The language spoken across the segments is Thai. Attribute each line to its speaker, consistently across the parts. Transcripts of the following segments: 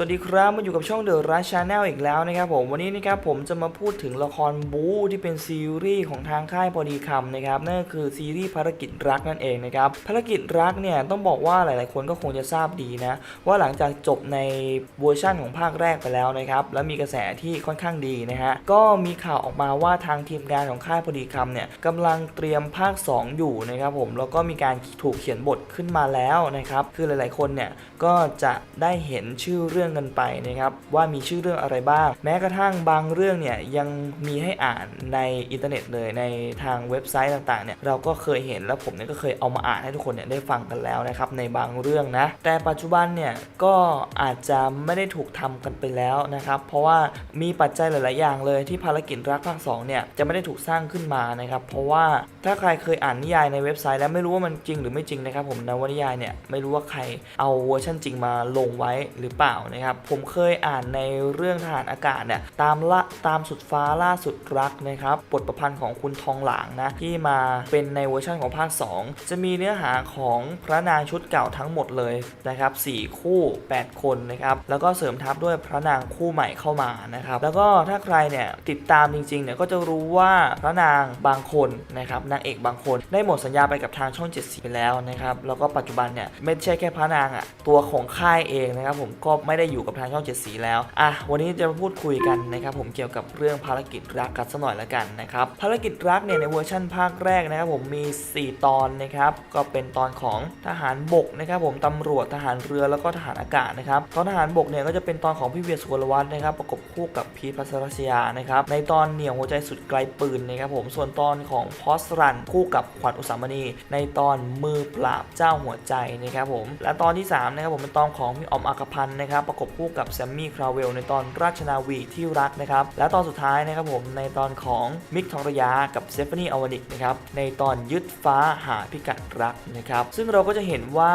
Speaker 1: สวัสดีครับมาอยู่กับช่องเดอะรัชชาแนลอีกแล้วนะครับผมวันนี้นะครับผมจะมาพูดถึงละครบู๊ที่เป็นซีรีส์ของทางค่ายพอดีคำนะครับนั่นคือซีรีส์ภารกิจรักนั่นเองนะครับภารกิจรักเนี่ยต้องบอกว่าหลายๆ คนก็คงจะทราบดีนะว่าหลังจากจบในเวอร์ชั่นของภาคแรกไปแล้วนะครับแล้วมีกระแสที่ค่อนข้างดีนะฮะก็มีข่าวออกมาว่าทางทีมงานของค่ายพอดีคำเนี่ยกำลังเตรียมภาค 2 อยู่นะครับผมแล้วก็มีการถูกเขียนบทขึ้นมาแล้วนะครับคือหลาย ๆ คนเนี่ยก็จะได้เห็นชื่อเรื่องกันไปนะครับว่ามีชื่อเรื่องอะไรบ้าง แม้กระทั่งบางเรื่องเนี่ยยังมีให้อ่านในอินเทอร์เน็ตเลยในทางเว็บไซต์ต่างๆเนี่ยเราก็เคยเห็นแล้วผมเนี่ยก็เคยเอามาอ่านให้ทุกคนเนี่ยได้ฟังกันแล้วนะครับในบางเรื่องนะแต่ปัจจุบันเนี่ยก็อาจจะไม่ได้ถูกทำกันไปแล้วนะครับเพราะว่ามีปัจจัยหลาย ๆ อย่างเลยที่ภารกิจรักภาค2เนี่ยจะไม่ได้ถูกสร้างขึ้นมานะครับเพราะว่าถ้าใครเคยอ่านนิยายในเว็บไซต์แล้วไม่รู้ว่ามันจริงหรือไม่จริงนะครับผมนวนิยายเนี่ยไม่รู้ว่าใครเอาเวอร์ชันจริงมาลงไว้หรือเปล่านะครับผมเคยอ่านในเรื่องทหารอากาศเนี่ยตามละตามสุดฟ้าล่าสุดรักนะครับบทประพันธ์ของคุณทองหลางนะที่มาเป็นในเวอร์ชันของภาค 2 จะมีเนื้อหาของพระนางชุดเก่าทั้งหมดเลยนะครับ4คู่ 8 คนนะครับแล้วก็เสริมทับด้วยพระนางคู่ใหม่เข้ามานะครับแล้วก็ถ้าใครเนี่ยติดตามจริงๆเนี่ยก็จะรู้ว่าพระนางบางคนนะครับนางเอกบางคนได้หมดสัญญาไปกับทางช่องเจ็ดสีไปแล้วนะครับแล้วก็ปัจจุบันเนี่ยไม่ใช่แค่พระนางอะ่ะตัวของค่ายเองนะครับผมก็ไม่ได้อยู่กับทางช่องเจ็ดสีแล้วอะวันนี้จะมาพูดคุยกันนะครับผมเกี่ยวกับเรื่องภารกิจรักกันสักหน่อยละกันนะครับภารกิจรักเนี่ยในเวอร์ชั่นภาคแรกนะครับผมมี 4 ตอนนะครับก็เป็นตอนของทหารบกนะครับผมตำรวจทหารเรือแล้วก็ทหารอากาศนะครับตอนทหารบกเนี่ยก็จะเป็นตอนของพี่เวียสุวรรณวัฒน์นะครับประกบคู่กับพีทพัสรัชยานะครับในตอนเหนี่ยวหัวใจสุดไกลปืนนะครับผมส่วนตอนของพอสรันคู่กับขวัญอุสามณี ในตอนมือปราบเจ้าหัวใจนะครับผมและตอนที่3นะครับผมเป็นตอนของพี่ออมอักพันธ์นะครับประกบคู่กับแซมมี่คราวเวลในตอนราชนาวีที่รักนะครับ และตอนสุดท้ายนะครับผมในตอนของมิกทองระยากับเซฟานีอวานิกนะครับในตอนยึดฟ้าหาพิกัดรักนะครับซึ่งเราก็จะเห็นว่า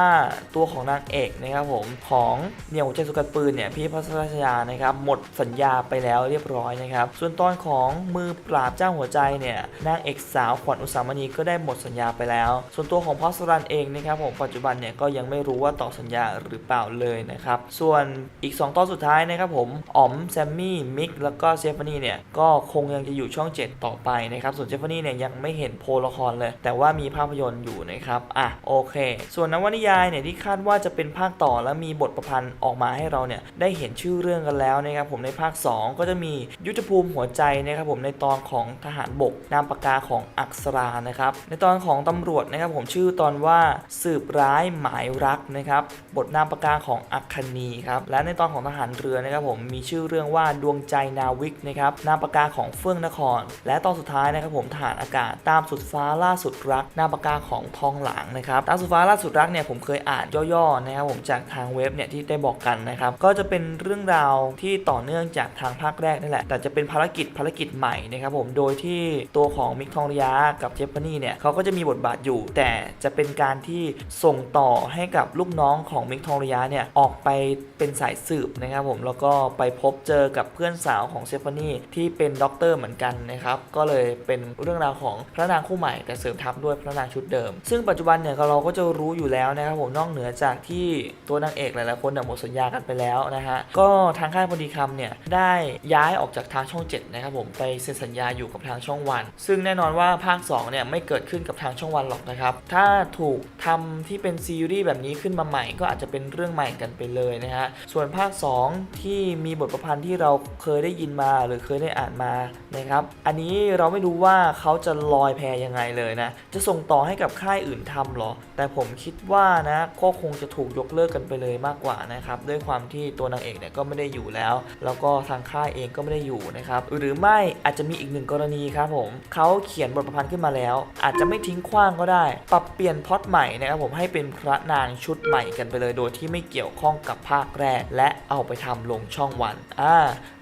Speaker 1: ตัวของนางเอกนะครับผมของเหนี่ยวหัวใจสุดไกลปืนเนี่ยพี่พัสราชยานะครับหมดสัญญาไปแล้วเรียบร้อยนะครับส่วนตอนของมือปราบเจ้าหัวใจเนี่ยนางเอกสาวขวัญอุสามณีก็ได้หมดสัญญาไปแล้ว ส่วนตัวของพอสรันเองนะครับผมปัจจุบันเนี่ยก็ยังไม่รู้ว่าต่อสัญญาหรือเปล่าเลยนะครับส่วนอีก 2 ตอนสุดท้ายนะครับผมอ๋อมแซมมี่มิกแล้วก็เซฟานีเนี่ยก็คงยังจะอยู่ช่อง 7 ต่อไปนะครับส่วนเซฟานีเนี่ยยังไม่เห็นโพลละครเลย แต่ว่ามีภาพยนตร์อยู่นะครับอะโอเค ส่วนนวนิยายเนี่ยที่คาดว่าจะเป็นภาคต่อและมีบทประพันธ์ออกมาให้เราเนี่ยได้เห็นชื่อเรื่องกันแล้วนะครับผมในภาค 2 ก็จะมียุทธภูมิหัวใจนะครับผมในตอนของทหารบกนามปากกาของอักษรานะครับในตอนของตำรวจนะครับผมชื่อตอนว่าสืบร้ายหมายรักนะครับบทนามปากกาของอัคคณีครับและในตอนของทหารเรือนะครับผมมีชื่อเรื่องว่าดวงใจนาวิกนะครับนามปากกาของเฟื่องนคร และตอนสุดท้ายนะครับผมทหารอากาศตามสุดฟ้าล่าสุดรักนามปากกาของทองหลางนะครับตามสุดฟ้าล่าสุดรักเนี่ยผมเคยอ่านย่อๆนะครับผมจากทางเว็บเนี่ยที่ได้บอกกันนะครับก็จะเป็นเรื่องราวที่ต่อเนื่องจากทางภาคแรกนั่นแหละ แต่จะเป็นภารกิจภารกิจใหม่นะครับผมโดยที่ตัวของมิกทองระยะกับเจฟฟานี่เนี่ยเขาก็จะมีบทบาทอยู่ แต่จะเป็นการที่ส่งต่อให้กับลูกน้องของมิกทองระยะเนี่ยออกไปเป็นสายสืบนะครับผมแล้วก็ไปพบเจอกับเพื่อนสาวของเซฟานี่ที่เป็นด็อกเตอร์เหมือนกันนะครับก็เลยเป็นเรื่องราวของพระนางคู่ใหม่แต่เสริมทับด้วยพระนางชุดเดิม ซึ่งปัจจุบันเนี่ยเราก็จะรู้อยู่แล้วนะครับผมนอกเหนือจากที่ตัวนางเอกหลายๆคนหมดสัญญากันไปแล้วนะฮะก็ทางค่ายพอดีคำเนี่ยได้ย้ายออกจากทางช่อง 7 นะครับผมไปเซ็นสัญญาอยู่กับทางช่องวัน ซึ่งแน่นอนว่าภาค2เนี่ยไม่เกิดขึ้นกับทางช่องวันหรอกนะครับถ้าถูกทำที่เป็นซีรีส์แบบนี้ขึ้นมาใหม่ก็อาจจะเป็นเรื่องใหม่กันไปเลยนะฮะส่วนภาค 2 ที่มีบทประพันธ์ที่เราเคยได้ยินมาหรือเคยได้อ่านมานะครับ อันนี้เราไม่รู้ว่าเขาจะลอยแพยังไงเลยนะ จะส่งต่อให้กับค่ายอื่นทำหรอ แต่ผมคิดว่านะก็คงจะถูกยกเลิกกันไปเลยมากกว่านะครับ ด้วยความที่ตัวนางเอกเนี่ยก็ไม่ได้อยู่แล้ว แล้วก็ทางค่ายเองก็ไม่ได้อยู่นะครับ หรือไม่อาจจะมีอีกหนึ่งกรณีครับผมเขาเขียนบทประพันธ์ขึ้นมาแล้ว อาจจะไม่ทิ้งขว้างก็ได้ ปรับเปลี่ยนพล็อตใหม่นะครับผมให้เป็นพระนางชุดใหม่กันไปเลย โดยที่ไม่เกี่ยวข้องกับภาคแรกและเอาไปทำลงช่องวันอ่า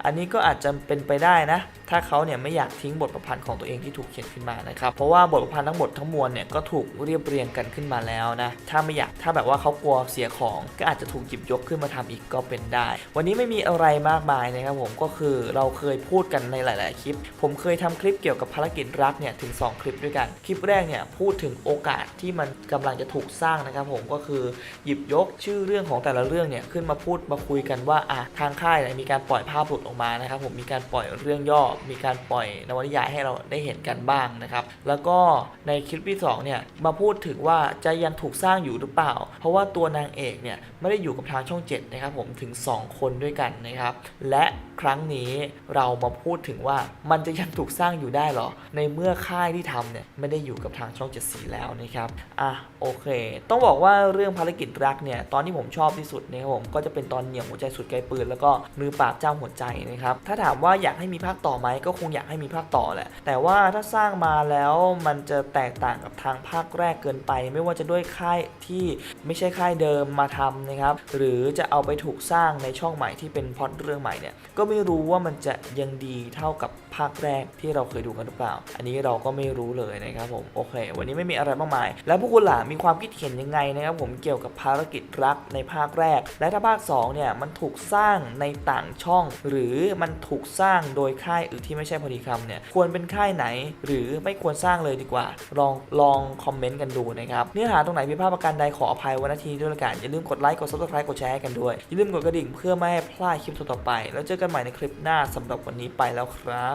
Speaker 1: อันนี้ก็อาจจะเป็นไปได้นะ ถ้าเขาเนี่ยไม่อยากทิ้งบทประพันธ์ของตัวเองที่ถูกเขียนขึ้นมานะครับ เพราะว่าบทประพันธ์ทั้งหมดทั้งมวลเนี่ยก็ถูกเรียบเรียงกันขึ้นมาแล้วนะ ถ้าไม่อยาก ถ้าแบบว่าเขากลัวเสียของ ก็อาจจะถูกหยิบยกขึ้นมาทำอีกก็เป็นได้ วันนี้ไม่มีอะไรมากมายนะครับผม ก็คือเราเคยพูดกันในหลาย ๆ คลิป ผมเคยทำคลิปเกี่ยวกับภารกิจรักเนี่ยถึง 2 คลิปด้วยกัน คลิปแรกเนี่ยพูดถึงโอกาสที่มันกำลังจะถูกสร้างนะครับผม ก็คือหยิบยกชื่อเรื่องของแต่ละเรื่องเนี่ยขึ้นมาพูดมาคุยกันว่าอะทางค่ายเนี่ยมีการปล่อยภาพหลุดออกมานะครับผมมีการปล่อยเรื่องย่อ มีการปล่อยนวนิยายให้เราได้เห็นกันบ้างนะครับแล้วก็ในคลิปที่สองเนี่ยมาพูดถึงว่าจะยังถูกสร้างอยู่หรือเปล่า เพราะว่าตัวนางเอกเนี่ยไม่ได้อยู่กับทางช่อง7นะครับผมถึง 2 คนด้วยกันนะครับและครั้งนี้เรามาพูดถึงว่ามันจะยังถูกสร้างอยู่ได้หรอ ในเมื่อค่ายที่ทำเนี่ยไม่ได้อยู่กับทางช่อง7สีแล้วนะครับอะโอเค ต้องบอกว่าเรื่องภารกิจรักเนี่ยตอนที่ผมชอบที่สุดนะครับผมก็จะเป็นตอนเหนี่ยวหัวใจสุดไกลปืน แล้วก็มือปราบเจ้าหัวใจนะครับถ้าถามว่าอยากให้มีภาคต่อไหมก็คงอยากให้มีภาคต่อแหละ แต่ว่าถ้าสร้างมาแล้วมันจะแตกต่างกับทางภาคแรกเกินไป ไม่ว่าจะด้วยค่ายที่ไม่ใช่ค่ายเดิมมาทำนะครับหรือจะเอาไปถูกสร้างในช่องใหม่ที่เป็นพอดเรื่องใหม่เนี่ยก็ไม่รู้ว่ามันจะยังดีเท่ากับภาคแรกที่เราเคยดูกันหรือเปล่า อันนี้เราก็ไม่รู้เลยนะครับผมโอเค วันนี้ไม่มีอะไรมากมาย แล้วพวกคุณล่ะมีความคิดเห็นยังไงนะครับผมเกี่ยวกับภารกิจรักในภาคแรก และถ้าภาค2เนี่ยมันถูกสร้างในต่างช่อง หรือมันถูกสร้างโดยค่ายอื่นที่ไม่ใช่พอดีคำเนี่ยควรเป็นค่ายไหน หรือไม่ควรสร้างเลยดีกว่า ลองลองคอมเมนต์กันดูนะครับเนื้อหาตรงไหนผิดพลาดประการใดขออภัยวันนาทีด้วยละกันอย่าลืมกดไลค์กด subscribe กดแชร์ให้กันด้วยอย่าลืมกดกระดิ่งเพื่อไม่ให้พลาดคลิปต่อไป แล้วเจอกันใหม่ในคลิปหน้าสำหรับวันนี้ไปแล้วครับ